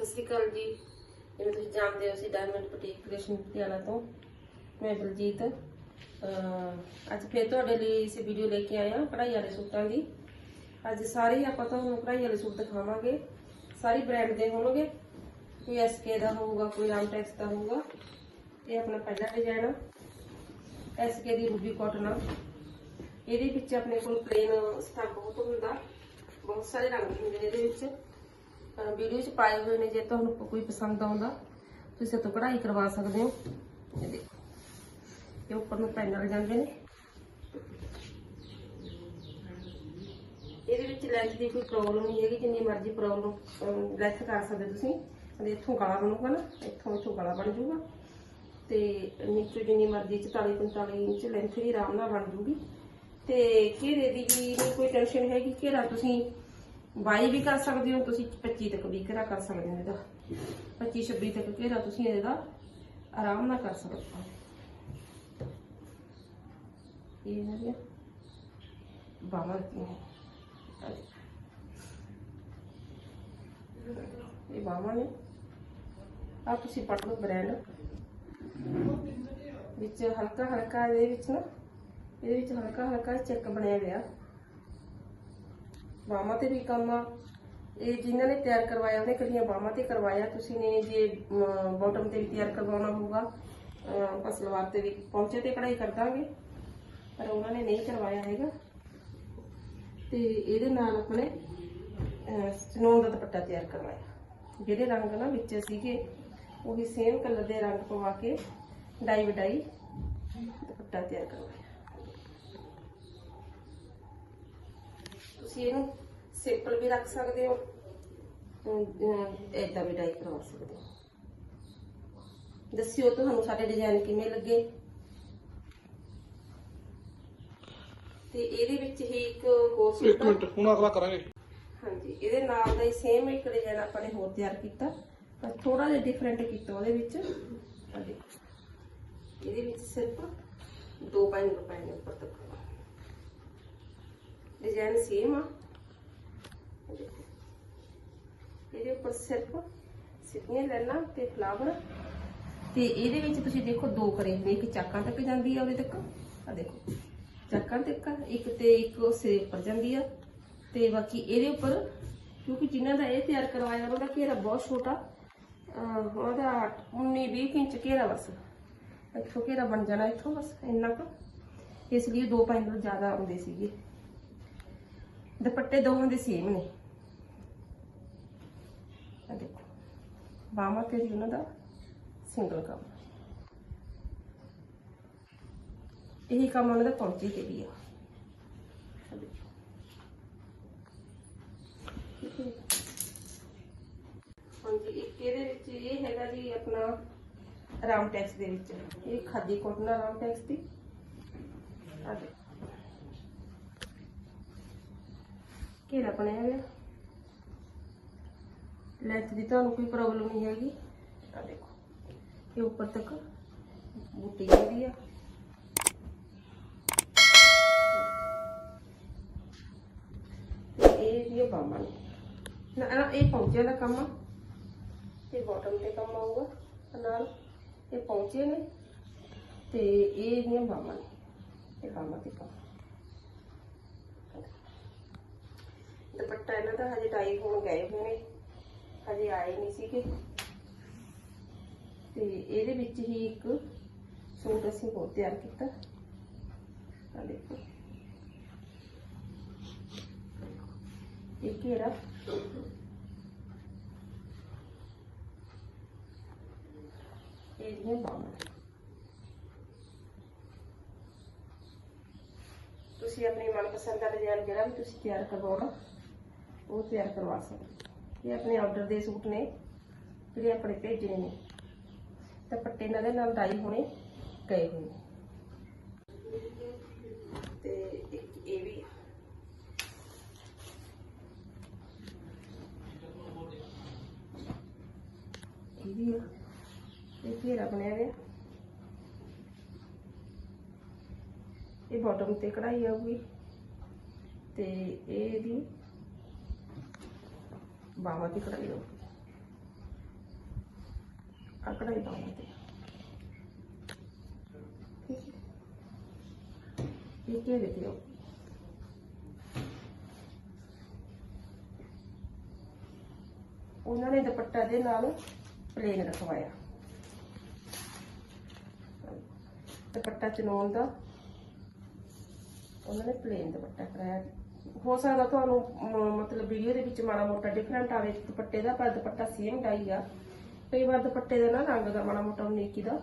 ਸਤਿ ਸ਼੍ਰੀ ਅਕਾਲ ਜੀ। ਜਿਵੇਂ ਤੁਸੀਂ ਜਾਣਦੇ ਹੋ, ਅਸੀਂ ਡਾਇਮੰਡ ਬੁਟੀਕ ਕ੍ਰਿਸ਼ਨ ਪਟਿਆਲਾ ਤੋਂ। ਮੈਂ ਬਲਜੀਤ ਅੱਜ ਫੇਰ ਤੁਹਾਡੇ ਲਈ ਇਸ ਵੀਡੀਓ ਲੈ ਕੇ ਆਏ ਹਾਂ ਕਢਾਈ ਵਾਲੇ ਸੂਟਾਂ ਦੀ। ਅੱਜ ਸਾਰੇ ਆਪਾਂ ਤੁਹਾਨੂੰ ਕਢਾਈ ਵਾਲੇ ਸੂਟ ਦਿਖਾਵਾਂਗੇ। ਸਾਰੇ ਬ੍ਰਾਂਡ ਦੇ ਹੋਣਗੇ। ਕੋਈ ਐਸਕੇ ਦਾ ਹੋਊਗਾ, ਕੋਈ ਰਾਮਟੈਕਸ ਦਾ ਹੋਊਗਾ। ਇਹ ਆਪਣਾ ਪਹਿਲਾ ਡਿਜ਼ਾਈਨ ਆ। ਐਸਕੇ ਦੀ ਰੂਬੀ ਕਾਟਨ ਆ। ਇਹਦੇ ਵਿੱਚ ਆਪਣੇ ਕੋਲ ਪਲੇਨ ਸਟੱਫ ਬਹੁਤ ਹੁੰਦਾ ਬਹੁਤ ਸਾਰੇ ਰੰਗ ਹੁੰਦੇ ਨੇ ਇਹਦੇ ਵਿੱਚ। ਵੀਡੀਓ 'ਚ ਪਾਏ ਹੋਏ ਨੇ, ਜੇ ਤੁਹਾਨੂੰ ਕੋਈ ਪਸੰਦ ਆਉਂਦਾ, ਤੁਸੀਂ ਇਹ ਤੋਂ ਕਢਾਈ ਕਰਵਾ ਸਕਦੇ ਹੋ। ਇਹ ਦੇਖੋ। ਇਹ ਉੱਪਰ ਨੂੰ ਪੈਨਲ ਜਾਂਦੇ ਨੇ। ਇਹਦੇ ਵਿੱਚ ਲੈਂਥ ਦੀ ਕੋਈ ਪ੍ਰੋਬਲਮ ਨਹੀਂ ਹੈਗੀ, ਜਿੰਨੀ ਮਰਜ਼ੀ ਪ੍ਰੋਬਲਮ ਲੈਂਥ ਕਰ ਸਕਦੇ ਤੁਸੀਂ। ਤੇ ਇੱਥੋਂ ਗਲਾ ਬਣੂਗਾ ਨਾ, ਇੱਥੋਂ ਇੱਥੋਂ ਗਲਾ ਬਣ ਜਾਊਗਾ ਤੇ ਨੀਚੇ ਜਿੰਨੀ ਮਰਜ਼ੀ 44 45 ਇੰਚ ਲੈਂਥ ਦੀ ਆਰਾਮ ਨਾਲ ਬਣ ਜੂਗੀ। ਤੇ ਘੇਰੇ ਦੀ ਵੀ ਕੋਈ ਟੈਨਸ਼ਨ ਹੈਗੀ, ਘੇਰਾ ਤੁਸੀਂ 22 ਵੀ ਕਰ ਸਕਦੇ ਹੋ, ਤੁਸੀਂ 25 ਤੱਕ ਵੀ ਘੇਰਾ ਕਰ ਸਕਦੇ ਹੋ ਇਹਦਾ। 25 26 ਤੱਕ ਘੇਰਾ ਤੁਸੀਂ ਇਹਦਾ ਆਰਾਮ ਨਾਲ ਕਰ ਸਕਦੇ ਹੋ। ਇਹ ਹੈ ਜੀ ਬਾਹਾਂ ਇਹ ਬਾਹਾਂ ਨੇ। ਆ ਤੁਸੀਂ ਪੜ ਲਓ ਬ੍ਰਾਂਡ। ਵਿੱਚ ਹਲਕਾ ਹਲਕਾ ਇਹਦੇ ਵਿੱਚ ਨਾ, ਇਹਦੇ ਵਿੱਚ ਹਲਕਾ ਹਲਕਾ ਚੈੱਕ ਬਣਿਆ ਹੋਇਆ। ਬਾਹਾਂ ਤੇ ਵੀ ਕੰਮ ਆ। ਇਹ ਜਿਨ੍ਹਾਂ ਨੇ ਤਿਆਰ ਕਰਵਾਇਆ, ਉਹਨੇ ਕਲੀਆਂ ਬਾਹਾਂ ਤੇ ਕਰਵਾਇਆ। ਤੁਸੀਂ ਨੇ ਜੇ ਬਾਟਮ ਤੇ ਵੀ ਤਿਆਰ ਕਰਵਾਉਣਾ ਹੋਊਗਾ। ਆਪਾਂ ਸਲਵਾਰ ਤੇ ਵੀ ਪਹੁੰਚੇ ਤੇ ਕਢਾਈ ਕਰ ਦਾਂਗੇ। ਪਰ ਉਹਨਾਂ ਨੇ ਨਹੀਂ ਕਰਵਾਇਆ ਹੈਗਾ। ਤੇ ਇਹਦੇ ਨਾਲ ਆਪਣੇ ਸਨੋਨ ਦਾ ਦੁਪੱਟਾ ਤਿਆਰ ਕਰਵਾਇਆ। ਜਿਹੜੇ ਰੰਗ ਨਾ ਵਿੱਚ ਸੀਗੇ, ਉਹੀ ਸੇਮ ਕਲਰ ਦੇ ਰੰਗ ਪਵਾ ਕੇ ਡਾਈ ਵਡਾਈ ਦੁਪੱਟਾ ਤਿਆਰ ਕਰਵਾਇਆ। ਤੁਸੀਂ ਇਹਨੂੰ ਸਿੰਪਲ ਵੀ ਰੱਖ ਸਕਦੇ ਹੋ? ਇਦਾਂ ਵੀ ਡਾਈ ਕਰਵਾ ਸਕਦੇ ਹੋ। ਦੱਸਿਓ ਤੁਹਾਨੂੰ ਸਾਡੇ ਡਿਜ਼ਾਈਨ ਕਿਵੇਂ ਲੱਗੇ। ਤੇ ਇਹਦੇ ਵਿੱਚ ਹੀ ਇੱਕ ਹੋਰ ਇੱਕ। ਮਿੰਟ ਹੁਣ ਅਗਲਾ ਕਰਾਂਗੇ। ਹਾਂਜੀ ਇਹਦੇ ਨਾਲ ਦਾ ਹੀ ਸੇਮ ਇੱਕ ਡਿਜ਼ਾਈਨ ਆਪਾਂ ਨੇ ਹੋਰ ਤਿਆਰ ਕੀਤਾ। ਪਰ ਥੋੜਾ ਜਿਹਾ ਡਿਫਰੈਂਟ ਕੀਤਾ ਉਹਦੇ ਵਿੱਚ। ਇਹਦੇ ਵਿੱਚ ਸਿਰਫ ਦੋ ਪਾਈਨ ਰੁਪਏ ਨੇ ਉੱਪਰ ਤੱਕ। ਡਿਜ਼ਾਈਨ ਸੇਮ ਆ। ਇਹਦੇ ਉੱਪਰ ਸਿਰਫ ਸਿੱਧੀਆਂ ਲੈਣਾ ਤੇ ਫਲਾਵਰ ਤੇ ਇਹਦੇ ਵਿੱਚ ਤੁਸੀਂ ਦੇਖੋ ਦੋ ਕਰੇ, ਇੱਕ ਚਾਕਾਂ ਤੱਕ ਜਾਂਦੀ ਆ ਉਹਦੇ ਤੱਕ ਆ ਦੇਖੋ। ਚਾਕਾਂ ਤੱਕ, ਇੱਕ ਤੇ ਇੱਕ ਉਹ ਉੱਪਰ ਜਾਂਦੀ ਆ। ਤੇ ਬਾਕੀ ਇਹਦੇ ਉੱਪਰ, ਕਿਉਂਕਿ ਜਿਨ੍ਹਾਂ ਦਾ ਇਹ ਤਿਆਰ ਕਰਵਾਇਆ ਉਹਨਾਂ ਦਾ ਘੇਰਾ ਬਹੁਤ ਛੋਟਾ, ਅਹ ਉਹਦਾ 19 20 ਇੰਚ ਘੇਰਾ ਬਸ। ਇੱਥੋਂ ਘੇਰਾ ਬਣ ਜਾਣਾ ਇੱਥੋਂ ਬਸ, ਇੰਨਾ ਕੁ। ਇਸ ਲਈ ਦੋ ਪੈਂਡਲ ਜ਼ਿਆਦਾ ਆਉਂਦੇ ਸੀਗੇ। ਦੁਪੱਟੇ ਦੋਹਾਂ ਦੇ ਸੇਮ ਨੇ ਆ ਦੇਖੋ ਬਾਹਾਂ ਤੇ ਵੀ ਉਹਨਾਂ ਦਾ ਸਿੰਗਲ ਕੰਮ। ਇਹੀ ਕੰਮ ਉਹਨਾਂ ਦਾ ਪਹੁੰਚੀ ਤੇ ਵੀ ਆ। ਹਾਂਜੀ, ਇੱਕ ਇਹਦੇ ਵਿੱਚ ਇਹ ਹੈਗਾ ਜੀ ਆਪਣਾ ਰਾਮ ਟੈਕਸ ਦੇ ਵਿੱਚ। ਇਹ ਖਾਦੀ ਕੋਟਨ ਆ ਰਾਮ ਟੈਕਸ ਦੀ। ਘੇਰਾ ਬਣਿਆ ਹੋਇਆ। ਲੈਂਥ ਦੀ ਤੁਹਾਨੂੰ ਕੋਈ ਪ੍ਰੋਬਲਮ ਨਹੀਂ ਹੈਗੀ। ਆ ਦੇਖੋ, ਇਹ ਉੱਪਰ ਤੱਕ ਬੂਟੀ ਜਿਹੜੀ ਆ। ਤੇ ਇਹ ਵੀ ਬਾਮਾ ਨੇ, ਨਾ, ਇਹ ਪੌਂਚੇ ਦਾ ਕੰਮ ਆ। ਤੇ ਬਾਟਮ ਤੇ ਕੰਮ ਆਊਗਾ ਨਾਲ। ਇਹ ਪਹੁੰਚੇ ਨੇ। ਤੇ ਇਹ ਇਹਦੀਆਂ ਬਾਹਾਂ ਨੇ। ਇਹ ਬਾਹਾਂ ਤੇ ਕੰਮ। ਦੁਪੱਟਾ ਇਹਨਾਂ ਦਾ ਹਜੇ ਟਾਈ ਹੋਣ ਗਏ ਹੋਣੇ। ਹਜੇ ਆਏ ਨਹੀਂ ਸੀਗੇ। ਤੇ ਇਹਦੇ ਵਿੱਚ ਹੀ ਇੱਕ ਸੂਟ ਅਸੀਂ ਹੋਰ ਤਿਆਰ ਕੀਤਾ। ਆ ਦੇਖੋ। ਇਹ ਘੇਰਾ ਇਹਦੀਆਂ ਬਾਹਾਂ। ਤੁਸੀਂ ਆਪਣੀ ਮਨਪਸੰਦ ਦਾ ਡਿਜ਼ਾਈਨ ਜਿਹੜਾ ਵੀ ਤੁਸੀਂ ਤਿਆਰ ਕਰਵਾਉਣਾ, ਉਹ ਤਿਆਰ ਕਰਵਾ ਸਕਦੇ ਇਹ ਆਪਣੇ ਆਰਡਰ ਦੇ ਸੂਟ ਨੇ, ਜਿਹੜੇ ਆਪਣੇ ਭੇਜਣੇ ਨੇ। ਤਾਂ ਪੱਟੇ ਇਹਨਾਂ ਦੇ ਨਾਲ ਡਾਈ ਹੋਣੇ, ਗਏ ਹੋਏ ਨੇ ਤੇ ਇੱਕ ਇਹ ਵੀ। ਇਹ ਵੀ ਆ। ਇਹ ਘੇਰਾ ਬਣਿਆ ਹੋਇਆ। ਇਹ ਬਾਟਮ ਤੇ ਕਢਾਈ ਆਊਗੀ। ਤੇ ਇਹ ਇਹਦੀ ਬਾਹਾਂ ਦੀ ਕਢਾਈ ਆਊਗੀ ਆ ਕਢਾਈ ਪਾਉਣਾ ਤੇ ਇਹ ਘੇਰੇ ਤੇ ਉਹਨਾਂ ਨੇ ਦੁਪੱਟਾ ਦੇ ਨਾਲ ਪਲੇਨ ਰਖਵਾਇਆ। ਦੁਪੱਟਾ ਚਨੋਨ ਦਾ ਉਹਨਾਂ ਨੇ ਪਲੇਨ ਦੁਪੱਟਾ ਕਰਾਇਆ। ਹੋ ਸਕਦਾ ਤੁਹਾਨੂੰ ਮ- ਮਤਲਬ ਵੀਡੀਓ ਦੇ ਵਿੱਚ ਮਾੜਾ ਮੋਟਾ ਡਿਫਰੈਂਟ ਆਵੇ ਦੁਪੱਟੇ ਦਾ ਪਰ ਦੁਪੱਟਾ ਸੇਮ ਡਾਈ ਆ। ਕਈ ਵਾਰ ਦੁਪੱਟੇ ਦਾ ਨਾ ਰੰਗ ਦਾ ਮਾੜਾ ਮੋਟਾ ਉਨੀਕੀ ਦਾ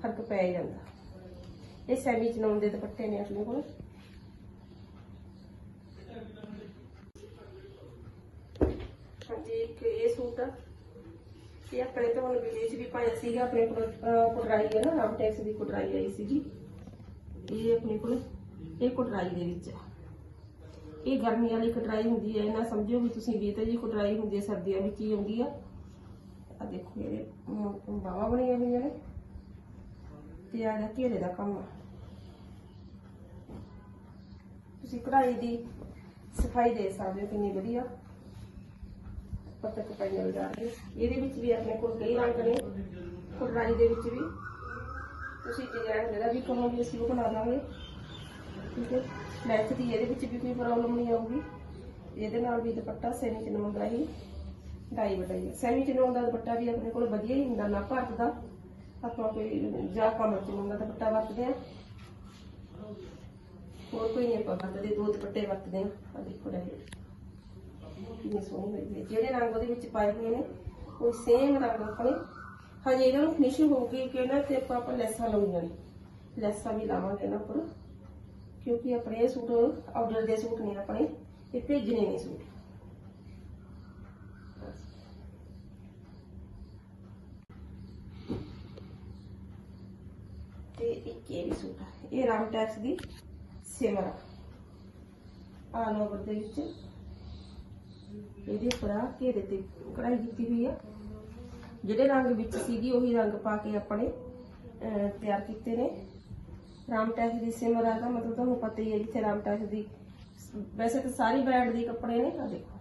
ਫ਼ਰਕ ਪੈ ਜਾਂਦਾ। ਇਹ ਸੈਮੀ ਚਨੋਨ ਦੇ ਦੁਪੱਟੇ ਨੇ ਆਪਣੇ ਕੋਲ। ਹਾਂਜੀ ਇੱਕ ਇਹ ਸੂਟ ਆ। ਇਹ ਆਪਣੇ ਤੋਂ ਹੁਣ ਵੀਡੀਓ 'ਚ ਵੀ ਪਾਇਆ ਸੀਗਾ ਆਪਣੇ ਕੋਲ ਅਹ, ਕੁਟਰਾਈ ਹੈ ਨਾ ਰਾਮ ਟੈਕਸ ਦੀ ਕੁਟਰਾਈ ਆਈ ਸੀਗੀ। ਇਹ ਆਪਣੇ ਕੋਲ ਇਹ ਕੁਟਰਾਈ ਦੇ ਵਿੱਚ ਆ। ਇਹ ਗਰਮੀ ਵਾਲੀ ਕਟਰਾਈ ਹੁੰਦੀ ਹੈ ਨਾ ਸਮਝੋ ਵੀ ਤੁਸੀਂ ਵੀ ਤਾਂ ਜੀ ਕਟਰਾਈ ਹੁੰਦੀ ਹੈ ਸਰਦੀਆਂ ਵਿੱਚ ਹੀ ਆਉਂਦੀ ਆ। ਆ ਦੇਖੋ ਇਹਦੇ ਬਾਵਾ ਬਣੀਆਂ ਹੋਈਆਂ ਨੇ ਤੇ ਆ ਦਾ ਘੇਰੇ ਦਾ ਕੰਮ ਤੁਸੀਂ ਕਢਾਈ ਦੀ ਸਫ਼ਾਈ ਦੇ ਸਕਦੇ ਹੋ ਕਿੰਨੀ ਵਧੀਆ। ਪੱਤਕ ਪਾਈਆਂ ਜਾ ਰਹੀ ਇਹਦੇ ਵਿੱਚ ਵੀ ਆਪਣੇ ਕੋਲ ਕਈ ਰੰਗ ਨੇ, ਕਟਰਾਈ ਦੇ ਵਿੱਚ ਵੀ। ਤੁਸੀਂ ਡਿਜ਼ਾਈਨ ਜਿਹੜਾ ਵੀ ਕਹੋਗੇ ਅਸੀਂ ਉਹ ਬਣਾ ਦਾਂਗੇ। ਠੀਕ ਹੈ। ਲੈਂਥ ਦੀ ਇਹਦੇ ਵਿੱਚ ਵੀ ਕੋਈ ਪ੍ਰੋਬਲਮ ਨਹੀਂ ਆਊਗੀ। ਇਹਦੇ ਨਾਲ ਵੀ ਦੁਪੱਟਾ ਸੈਮੀ ਚਨੋਨ ਦਾ ਹੀ ਡਾਈ ਬਟਾਈ ਸੈਮੀ ਚਨੋਨ ਦਾ ਦੁਪੱਟਾ ਵੀ ਆਪਣੇ ਕੋਲ ਵਧੀਆ ਹੀ ਹੁੰਦਾ ਨਾ ਭਾਰਤ ਦਾ। ਆਪਾਂ ਕੋਈ ਜਾਂ ਕਮਰ ਚਨੋਨ ਦਾ ਦੁਪੱਟਾ ਵਰਤਦੇ ਆ ਹੋਰ ਕੋਈ ਨਹੀਂ ਆਪਾਂ ਵਰਤਦੇ, ਦੋ ਦੁਪੱਟੇ ਵਰਤਦੇ ਆ ਆ ਦੇਖੋ ਡਾਈ ਕਿੰਨੀ ਸੋਹਣੀ ਹੋਈ ਹੈ ਜਿਹੜੇ ਰੰਗ ਉਹਦੇ ਵਿੱਚ ਪਾਏ ਹੋਏ ਨੇ, ਉਹ ਸੇਮ ਰੰਗ ਆਪਣੇ। ਹਜੇ ਇਹਨਾਂ ਨੂੰ ਫਿਨਿਸ਼ਿੰਗ ਹੋ ਗਈ ਕਿ ਇਹਨਾਂ ਤੇ ਆਪਾਂ ਆਪਾਂ ਲੈਸਾਂ ਲਾਉਣੀਆਂ ਨੇ। ਲੈਸਾਂ ਵੀ ਲਾਵਾਂਗੇ ਇਹਨਾਂ ਉੱਪਰ ਕਿਉਂਕਿ ਆਪਣੇ ਇਹ ਸੂਟ, ਆਰਡਰ ਦੇ ਸੂਟ ਨੇ ਆਪਣੇ ਇਹ ਭੇਜਣੇ ਨੇ ਸੂਟ। ਤੇ ਇੱਕ ਇਹ ਵੀ ਸੂਟ ਆ, ਇਹ ਰਾਮ ਟੈਕਸ ਦੀ ਸਿਮਰ ਆਲ ਓਵਰ ਦੇ ਵਿੱਚ ਇਹਦੇ ਉੱਪਰ ਆ ਘੇਰੇ ਤੇ ਕਢਾਈ ਕੀਤੀ ਹੋਈ ਆ। ਜਿਹੜੇ ਰੰਗ ਵਿੱਚ ਸੀਗੀ, ਉਹੀ ਰੰਗ ਪਾ ਕੇ ਆਪਣੇ ਤਿਆਰ ਕੀਤੇ ਨੇ। ਰਾਮ ਟੈਕਸ ਦੀ ਸਿਮਰ ਆ ਦਾ ਮਤਲਬ ਤੁਹਾਨੂੰ ਪਤਾ ਹੀ ਹੈ ਜਿੱਥੇ ਰਾਮ ਟੈਕਸ ਦੀ ਵੈਸੇ ਤਾਂ ਸਾਰੀ ਬ੍ਰਾਂਡ ਦੇ ਕੱਪੜੇ ਨੇ ਆ ਦੇਖੋ,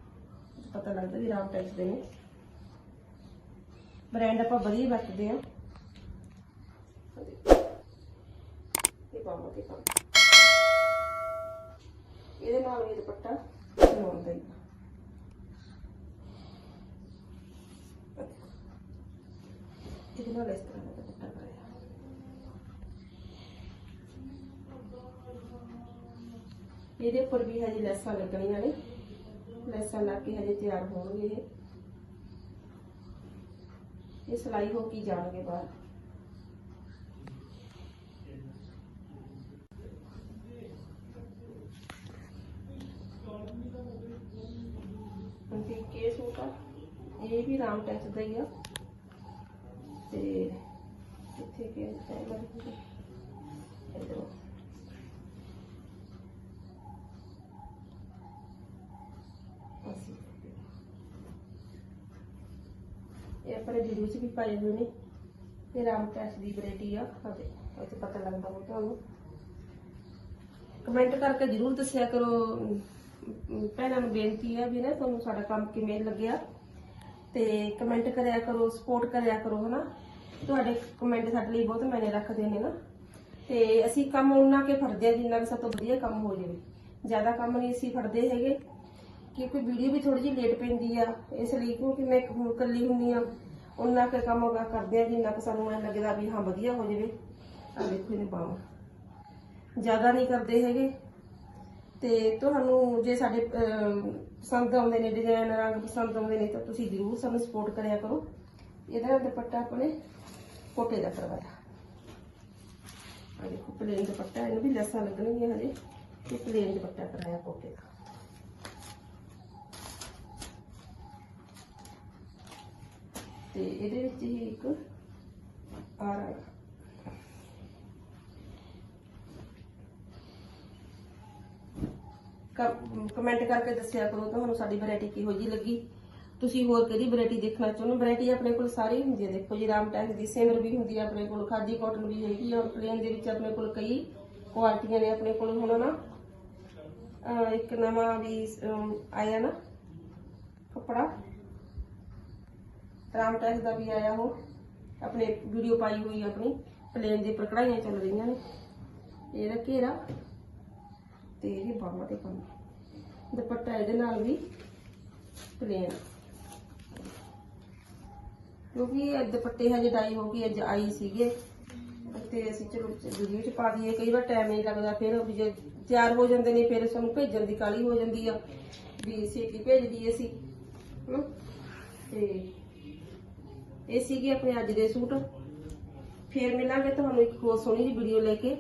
ਪਤਾ ਲੱਗਦਾ ਵੀ ਰਾਮ ਟੈਕਸ ਦੇ ਨੇ ਬ੍ਰਾਂਡ ਆਪਾਂ ਵਧੀਆ ਵਰਤਦੇ ਆ ਆਹ ਦੇਖੋ। ਇਹ ਬਾਹਾਂ ਤੇ ਕੰਮ ਇਹਦੇ ਨਾਲ ਵੀ ਦੁਪੱਟਾ ਬਣਾਉਂਦਾ ਹੀ ਆ। ਇਹਦੇ ਨਾਲ ਇਸ ਤਰ੍ਹਾਂ ਦਾ ਦੁਪੱਟਾ ਕਰਾਇਆ ਇਹਦੇ ਉੱਪਰ ਵੀ ਹਜੇ ਲੈਸਾਂ ਲੱਗਣੀਆਂ ਨੇ। ਲੈਸਾਂ ਲੱਗ ਕੇ ਹਜੇ ਤਿਆਰ ਹੋਣਗੇ ਇਹ। ਇਹ ਸਿਲਾਈ ਹੋ ਕੇ ਜਾਣਗੇ ਬਾਹਰ। ਕੇ ਸੂਟ ਆ। ਇਹ ਵੀ ਰਾਮ ਟੈਕਸ ਦਾ ਹੀ ਆ। ਤੇ ਇੱਥੇ ਕੇ ਟਾਈਮਰ ਇਧਰ ਅਸੀਂ ਇਹ ਆਪਣੇ 'ਚ ਵੀ ਪਾਏ ਹੋਏ ਨੇ। ਇਹ ਰਾਮ ਟੈਕਸ ਦੀ ਵੈਰਾਈਟੀ ਆ ਅਤੇ ਇੱਥੇ ਪਤਾ ਲੱਗਦਾ ਹੋ ਤੁਹਾਨੂੰ ਕਮੈਂਟ ਕਰਕੇ ਜਰੂਰ ਦੱਸਿਆ ਕਰੋ। ਭੈਣਾਂ ਨੂੰ ਬੇਨਤੀ ਹੈ ਵੀ ਨਾ ਤੁਹਾਨੂੰ ਸਾਡਾ ਕੰਮ ਕਿਵੇਂ ਲੱਗਿਆ। ਤੇ ਕਮੈਂਟ ਕਰਿਆ ਕਰੋ, ਸਪੋਰਟ ਕਰਿਆ ਕਰੋ, ਹਨਾ। ਤੁਹਾਡੇ ਕਮੈਂਟ ਸਾਡੇ ਲਈ ਬਹੁਤ ਮਾਇਨੇ ਰੱਖਦੇ ਨੇ ਨਾ। ਤੇ ਅਸੀਂ ਕੰਮ ਉਹਨਾਂ ਕੇ ਫੜਦੇ ਆ ਜਿੰਨਾ ਕਿ ਸਭ ਤੋਂ ਵਧੀਆ ਕੰਮ ਹੋ ਜਾਵੇ। ਜ਼ਿਆਦਾ ਕੰਮ ਨਹੀਂ ਅਸੀਂ ਫੜਦੇ ਹੈਗੇ। ਕਿਉਂਕਿ ਵੀਡੀਓ ਵੀ ਥੋੜੀ ਜਿਹੀ ਲੇਟ ਪੈਂਦੀ ਆ, ਇਸ ਲਈ ਕਿਉਂਕਿ ਮੈਂ ਹੁਣ ਇਕੱਲੀ ਹੁੰਦੀ ਆ। ਉਹਨਾਂ ਕੁ ਕੰਮ ਗਾ ਕਰਦੇ ਆ ਜਿੰਨਾ ਕੁ ਸਾਨੂੰ ਐਂ ਲੱਗਦਾ ਵੀ ਹਾਂ ਵਧੀਆ ਹੋ ਜਾਵੇ ਆ ਦੇਖੋ ਇਹਨੇ ਬਾਹਾਂ ਜ਼ਿਆਦਾ ਨਹੀਂ ਕਰਦੇ ਹੈਗੇ। ਤੇ ਤੁਹਾਨੂੰ ਜੇ ਸਾਡੇ ਅਮ, ਪਸੰਦ ਆਉਂਦੇ ਨੇ ਡਿਜ਼ਾਈਨ ਰੰਗ ਪਸੰਦ ਆਉਂਦੇ ਨੇ ਤਾਂ ਤੁਸੀਂ ਜ਼ਰੂਰ ਸਾਨੂੰ ਸਪੋਰਟ ਕਰਿਆ ਕਰੋ। ਇਹਦਾ ਦੁਪੱਟਾ ਆਪਣੇ ਕੋਟੇ ਦਾ ਕਰਵਾਇਆ। ਆ ਦੇਖੋ ਪਲੇਨ ਦੁਪੱਟਾ ਇਹਨੂੰ ਵੀ ਲੈਸਾਂ ਲੱਗਣਗੀਆਂ ਹਜੇ ਤੇ ਪਲੇਨ ਦੁਪੱਟਾ ਕਰਾਇਆ ਕੋਟੇ ਦਾ। ਤੇ ਇਹਦੇ ਵਿੱਚ ਹੀ ਇੱਕ ਆ ਰੰਗ ਕਮੈਂਟ ਕਰਕੇ ਦੱਸਿਆ ਕਰੋ, ਤੁਹਾਨੂੰ ਸਾਡੀ ਵੈਰਾਈਟੀ ਕਿਹੋ ਜੀ ਲੱਗੀ? ਤੁਸੀਂ ਹੋਰ ਕਿਹੜੀ ਵੈਰਾਈਟੀ ਦੇਖਣਾ ਚਾਹੁੰਦੇ? ਵੈਰਾਈਟੀ ਆਪਣੇ ਕੋਲ ਸਾਰੀ ਹੁੰਦੀ ਹੈ। ਦੇਖੋ ਜੀ, ਰਾਮ ਟੈਕਸ ਦੀ ਸਿਮਰ ਵੀ ਹੁੰਦੀ ਹੈ ਆਪਣੇ ਕੋਲ, ਖਾਦੀ ਕਾਟਨ ਵੀ ਹੈਗੀ ਆ ਪਲੇਨ ਦੇ ਵਿੱਚ ਆਪਣੇ ਕੋਲ ਕਈ ਕੁਆਲਿਟੀਆਂ ਨੇ ਆਪਣੇ ਕੋਲ। ਹੁਣ ਨਾ ਇੱਕ ਨਵਾਂ ਵੀ ਆਇਆ ਨਾ ਕੱਪੜਾ। ਰਾਮ ਟੈਕਸ ਦਾ ਵੀ ਆਇਆ ਉਹ। ਆਪਣੇ ਵੀਡੀਓ ਪਾਈ ਹੋਈ ਆਪਣੀ। ਪਲੇਨ ਦੇ ਉੱਪਰ ਕਢਾਈਆਂ ਚੱਲ ਰਹੀਆਂ ਨੇ। ਇਹਦਾ ਘੇਰਾ। ਤੇ ਇਹ ਬਾਹਾਂ ਤੇ ਕੰਮ। ਦੁਪੱਟਾ ਇਹਦੇ ਨਾਲ ਵੀ ਪਲੇਨ। ਕਿਉਂਕਿ ਇਹ ਦੁਪੱਟੇ ਹਜੇ ਡਾਈ ਹੋ ਗਈ ਅੱਜ ਆਈ ਸੀਗੇ। ਤੇ ਅਸੀਂ ਚਲੋ ਵੀਡੀਓ ਚ ਪਾ ਦਈਏ। ਕਈ ਵਾਰ ਟਾਈਮ ਨਹੀਂ ਲੱਗਦਾ, ਫਿਰ ਵੀ ਜੇ ਤਿਆਰ ਹੋ ਜਾਂਦੇ ਨੇ, ਫਿਰ ਸਾਨੂੰ ਭੇਜਣ ਦੀ ਕਾਲੀ ਹੋ ਜਾਂਦੀ ਆ। ਵੀ ਛੇਤੀ ਭੇਜ ਦਈਏ ਅਸੀਂ ਤੇ ਇਹ ਸੀਗੇ ਆਪਣੇ ਅੱਜ ਦੇ ਸੂਟ। ਫੇਰ ਮਿਲਾਂਗੇ ਤੁਹਾਨੂੰ ਇੱਕ ਹੋਰ ਸੋਹਣੀ ਜਿਹੀ ਵੀਡੀਓ ਲੈ ਕੇ।